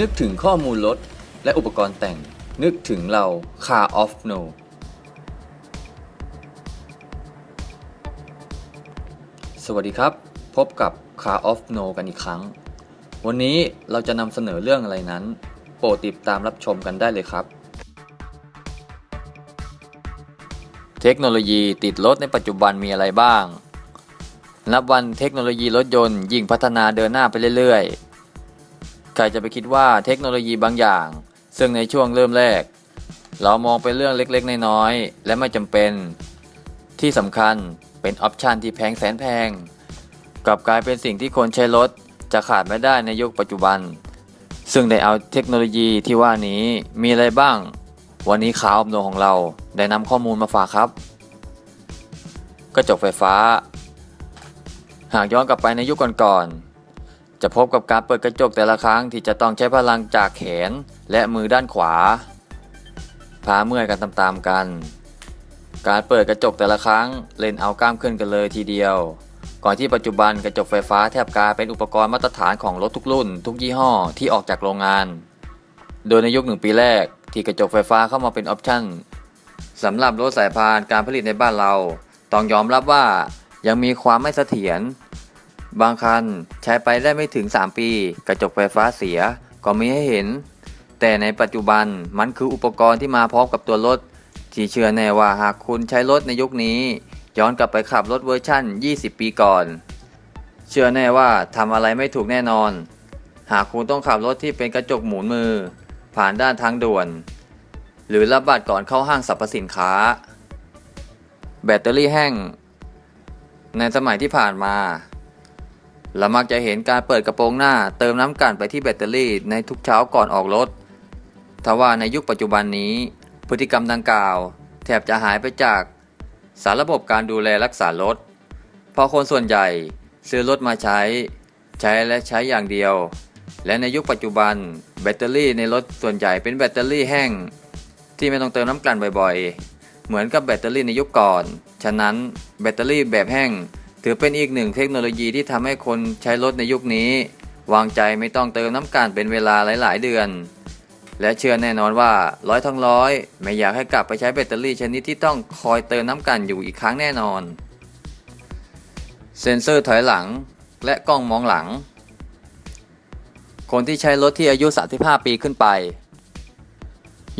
นึกถึงข้อมูลรถและอุปกรณ์แต่ง นึกถึงเรา Car of No สวัสดีครับ พบกับ Car of No กันอีกครั้ง วันนี้เราจะนำเสนอเรื่องอะไรนั้น โปรดติดตามรับชมกันได้เลยครับ เทคโนโลยีติดรถในปัจจุบันมีอะไรบ้าง นับวันเทคโนโลยีรถยนต์ยิ่งพัฒนาเดินหน้าไปเรื่อยๆ ใครจะไปคิดว่าเทคโนโลยีบางอย่าง ซึ่งในช่วงเริ่มแรก เรามองเป็นเรื่องเล็กๆ น้อยๆ และไม่จำเป็น ที่สำคัญเป็นออปชันที่แพงแสนแพง กลับกลายเป็นสิ่งที่คนใช้รถจะขาดไม่ได้ในยุคปัจจุบัน ซึ่งได้เอาเทคโนโลยีที่ว่านี้มีอะไรบ้าง วันนี้ข่าวอบโนของเราได้นำข้อมูลมาฝากครับ กระจกไฟฟ้า หากย้อนกลับไปในยุคก่อนๆ จะพบกับการเปิดกระจกแต่ละครั้งที่จะต้องใช้พลังจากแขนและมือด้านขวา พาเมื่อยกันตามๆกัน การเปิดกระจกแต่ละครั้งเล่นเอากล้ามขึ้นกันเลยทีเดียว ก่อนที่ปัจจุบันกระจกไฟฟ้าแทบกลายเป็นอุปกรณ์มาตรฐานของรถทุกรุ่น ทุกยี่ห้อที่ออกจากโรงงาน โดยในยุคหนึ่งปีแรกที่กระจกไฟฟ้าเข้ามาเป็นออปชั่นสำหรับรถสายพานการผลิตในบ้านเรา ต้องยอมรับว่ายังมีความไม่เสถียร บางคันใช้ไปได้ไม่ถึง 3 ปี กระจกไฟฟ้าเสียก็มีให้เห็น แต่ในปัจจุบันมันคืออุปกรณ์ที่มาพร้อมกับตัวรถ ที่เชื่อแน่ว่าหากคุณใช้รถในยุคนี้ ย้อนกลับไปขับรถเวอร์ชั่น 20 ปีก่อน เชื่อแน่ว่าทำอะไรไม่ถูกแน่นอน หากคุณต้องขับรถที่เป็นกระจกหมุนมือ ผ่านด้านทางด่วน หรือรับบัตรก่อนเข้าห้างสรรพสินค้า แบตเตอรี่แห้ง ในสมัยที่ผ่านมา เรามักจะเห็นการเปิดกระโปรงหน้า เติมน้ำกันไปที่แบตเตอรี่ในทุกเช้าก่อนออกรถ ทว่าในยุคปัจจุบันนี้ พฤติกรรมดังกล่าว แทบจะหายไปจากสารระบบการดูแลรักษารถ เพราะคนส่วนใหญ่ซื้อรถมาใช้ ใช้และใช้อย่างเดียว และในยุคปัจจุบัน แบตเตอรี่ในรถส่วนใหญ่เป็นแบตเตอรี่แห้ง ที่ไม่ต้องเติมน้ำกลั่นบ่อยๆ เหมือนกับแบตเตอรี่ในยุคก่อน ฉะนั้นแบตเตอรี่แบบแห้ง ถือเป็นอีกหนึ่งเทคโนโลยีที่ทำให้คนใช้รถในยุคนี้ วางใจไม่ต้องเติมน้ำกันเป็นเวลาหลาย ๆ เดือน และเชื่อแน่นอนว่าร้อยทั้งร้อยไม่อยากให้กลับไปใช้แบตเตอรี่ชนิดที่ต้องคอยเติมน้ำกันอยู่อีกครั้งแน่นอน เซ็นเซอร์ถอยหลังและกล้องมองหลัง คนที่ใช้รถที่อายุ 35 ปีขึ้นไป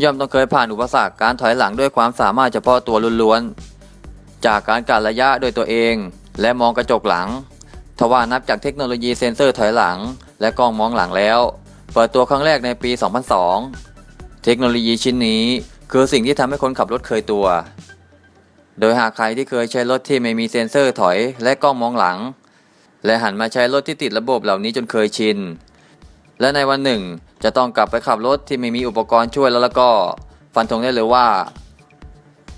ย่อมต้องเคยผ่านอุปสรรคการถอยหลังด้วยความสามารถเฉพาะตัวล้วนๆจากการกัดระยะโดยตัวเอง และมองกระจกหลัง ทว่านับจากเทคโนโลยีเซ็นเซอร์ถอยหลัง และกล้องมองหลังแล้ว เปิดตัวครั้งแรกในปี 2002 เทคโนโลยีชิ้นนี้คือสิ่งที่ทำให้คนขับรถเคยตัว โดยหากใครที่เคยใช้รถที่ไม่มีเซ็นเซอร์ถอยและกล้องมองหลัง และหันมาใช้รถที่ติดระบบเหล่านี้จนเคยชิน และในวันหนึ่งจะต้องกลับไปขับรถที่ไม่มีอุปกรณ์ช่วยแล้วแล้วก็ ฟันธงได้เลยว่า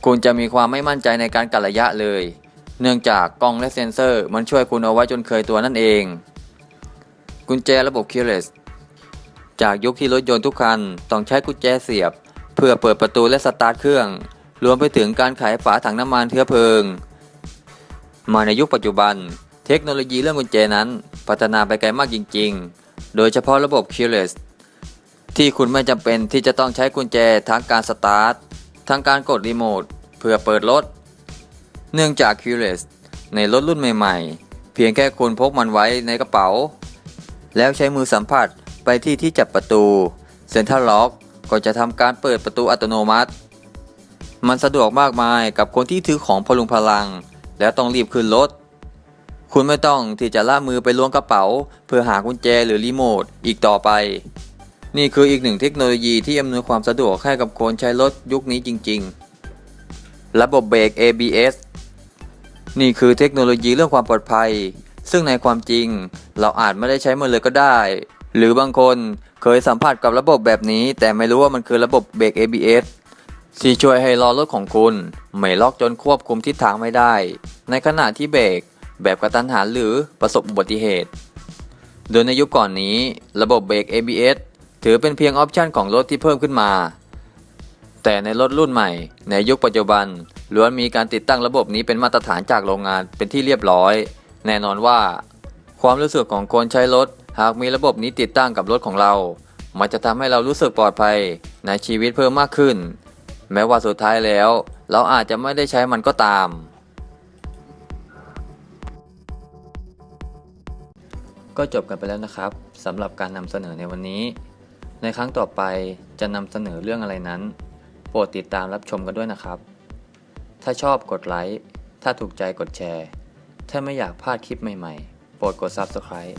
คุณจะมีความไม่มั่นใจในการกัดระยะเลย เนื่องจากกล้องและเซ็นเซอร์มันช่วยคุณเอาไว้จนเคยตัวนั่นเอง กุญแจระบบ keyless จากยุคที่รถยนต์ทุกคันต้องใช้กุญแจเสียบ เพื่อเปิดประตูและสตาร์ทเครื่อง รวมไปถึงการไขฝาถังน้ำมันเชื้อเพลิง มาในยุคปัจจุบัน เทคโนโลยีเรื่องกุญแจนั้น พัฒนาไปไกลมากจริง ๆ โดยเฉพาะระบบ keyless ที่คุณไม่จำเป็นที่จะต้องใช้กุญแจทั้งการสตาร์ททั้งการกดรีโมทเพื่อเปิดรถ เนื่องจาก keyless ในรถรุ่นใหม่ๆ เพียงแค่คุณพกมันไว้ในกระเป๋า แล้วใช้มือสัมผัสไปที่ที่จับประตู Central Lock ก็จะทำการเปิดประตูอัตโนมัติ มันสะดวกมากมายกับคนที่ถือของพลุงพลัง แล้วต้องรีบขึ้นรถ คุณไม่ต้องที่จะล่ามือไปล้วงกระเป๋า เพื่อหากุญแจหรือรีโมทอีกต่อไป นี่คืออีกหนึ่งเทคโนโลยีที่อำนวยความสะดวกให้กับคนใช้รถยุคนี้จริง ๆ ระบบเบรก ABS นี่คือเทคโนโลยีเรื่องความปลอดภัย ซึ่งในความจริง เราอาจไม่ได้ใช้มันเลยก็ได้ หรือบางคนเคยสัมผัสกับระบบแบบนี้ แต่ไม่รู้ว่ามันคือระบบเบรก ABS ที่ช่วยให้ล้อรถของคุณ ไม่ล็อกจนควบคุมทิศทางไม่ได้ ในขณะที่เบรกแบบกระตันหันหรือประสบอุบัติเหตุ โดยในยุคก่อนนี้ ระบบเบรก ABS ถือเป็นเพียงออปชันของรถที่เพิ่มขึ้นมา แต่ในรถรุ่นใหม่ ในยุคปัจจุบันล้วนมีการติดตั้งระบบนี้เป็นมาตรฐานจากโรงงานเป็นที่เรียบร้อย แน่นอนว่า ความรู้สึกของคนใช้รถ หากมีระบบนี้ติดตั้งกับรถของเรา มันจะทำให้เรารู้สึกปลอดภัยในชีวิตเพิ่มมากขึ้น แม้ว่าสุดท้ายแล้ว เราอาจจะไม่ได้ใช้มันก็ตาม ก็จบกันไปแล้วนะครับสำหรับการนำเสนอในวันนี้ ในครั้งต่อไปจะนำเสนอเรื่องอะไรนั้น รดติดตามรับชมกันด้วยนะครับ ถ้าชอบกดไลค์ ถ้าถูกใจกดแชร์ ถ้าไม่อยากพลาดคลิปใหม่ๆ โปรดกด Subscribe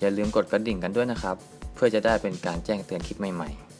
อย่าลืมกดกระดิ่งกันด้วยนะครับ เพื่อจะได้เป็นการแจ้งเตือนคลิปใหม่ๆ